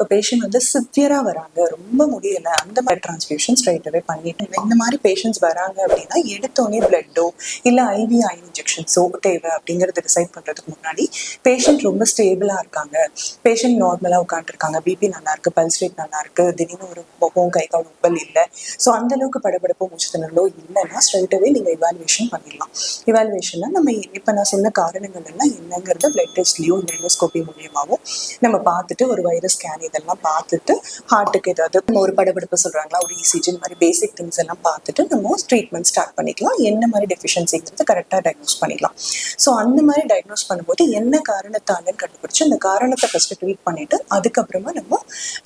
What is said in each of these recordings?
இப்போ பேஷண்ட் வந்து சிவியராக வராங்க. ரொம்ப முடியலை. அந்த மாதிரி டிரான்ஸ்ஃபியூஷன் ஸ்ட்ரைட்டவே பண்ணிட்டு இந்த மாதிரி பேஷண்ட்ஸ் வராங்க அப்படின்னா எடுத்தோடனே பிளட்டோ இல்லை ஐவி ஐ இன்ஜெக்ஷன்ஸோ தேவை அப்படிங்கிறத டிசைட் பண்ணுறதுக்கு முன்னாடி பேஷண்ட் ரொம்ப ஸ்டேபிளாக இருக்காங்க. பேஷண்ட் நார்மலாக உட்காந்துருக்காங்க பிபி நல்லா இருக்கு பல்ஸ் ரேட் நல்லா இருக்கு. திடீர்னு ஒரு முகம் கை கால் உப்பல் இல்லை. ஸோ அந்த அளவுக்கு படபடப்போ மூச்சு திணறலோ இல்லைன்னா ஸ்ட்ரைட்டவே நீங்கள் இவாலுவேஷன் பண்ணிடலாம். இவாலுவேஷனில் நம்ம இப்போ நான் சொன்ன காரணங்கள் எல்லாம் என்னங்கிறத பிளட் டெஸ்ட்லையோ இந்த எண்டோஸ்கோபி மூலியமாகவும் நம்ம பார்த்துட்டு ஒரு வைரஸ் ஸ்கேன் இதெல்லாம் பார்த்துட்டு ஹார்ட்டுக்கு ஏதாவது ஒரு படபடுப்பு சொல்கிறாங்களா ஒரு இசிஜி இந்த மாதிரி பேசிக் திங்ஸ் எல்லாம் பார்த்துட்டு நம்ம ட்ரீட்மெண்ட் ஸ்டார்ட் பண்ணிக்கலாம். என்ன மாதிரி டெஃபிஷியன்சிங்கிறது கரெக்டாக டயக்னோஸ் பண்ணிக்கலாம். ஸோ அந்த மாதிரி டயக்னோஸ் பண்ணும்போது என்ன காரணத்தாலன்னு கண்டுபிடிச்சு அந்த காரணத்தை ஃபஸ்ட்டு ட்ரீட் பண்ணிட்டு அதுக்கப்புறமா நம்ம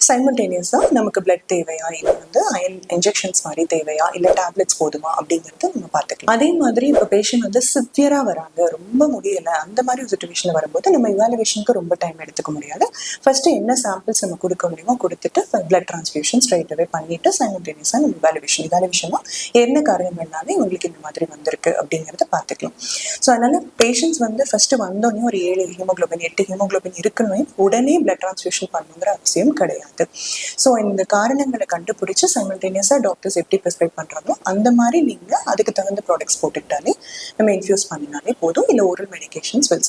சைமல்டேனியஸாக நமக்கு பிளட் தேவையா? இல்லை வந்து அயன் இன்ஜெக்ஷன்ஸ் மாதிரி தேவையா? இல்லை டேப்லெட்ஸ் போதுமா? அப்படிங்கிறது நம்ம பார்த்துக்கலாம். அதே மாதிரி இப்போ பேஷண்ட் வந்து சிவியராக வராங்க. ரொம்ப முடியலை. அந்த மாதிரி ஒரு சுச்சுவேஷனில் வரும்போது நம்ம இவாலுவேஷனுக்கு ரொம்ப டைம் எடுத்துக்க முடியாது. ஃபர்ஸ்ட் என்ன சாம்பிள்ஸ் நம்ம கொடுக்க முடியுமோ கொடுத்துட்டு பிளட் டிரான்ஸ்ஃபியூஷன் ஸ்ட்ரைட் அவே பண்ணிட்டு சைமல்டேனியஸாக நம்ம இவாலுவேஷன் இவாலுவேஷனாக என்ன காரணம் பண்ணாலே உங்களுக்கு இந்த மாதிரி வந்திருக்கு அப்படிங்கிறத பார்த்துக்கலாம். ஸோ அதனால பேஷண்ட்ஸ் வந்து ஃபர்ஸ்ட் வந்தோடனே ஒரு ஏழு ஹீமோகுளோபின் எட்டு ஹீமோகுளோபின் இருக்கணும் உடனே பிளட் டிரான்ஸ்ஃபியூஷன் பண்ணணுங்கிற அவசியம் கிடையாது. ஸோ இந்த காரணங்களை கண்டுபிடிச்சு சைமல்டேனியஸாக டாக்டர்ஸ் எப்படி ப்ரிஸ்கிரைப் பண்ணுறாங்களோ அந்த மாதிரி நீங்கள் அதுக்கு தகுந்த ப்ராடக்ட்ஸ் போட்டுக்கிட்டாலே நம்ம இன்ஃபியூஸ் பண்ணினாலே போதும். இல்லை ஓரல் மெடிகேஷன்ஸ் வில்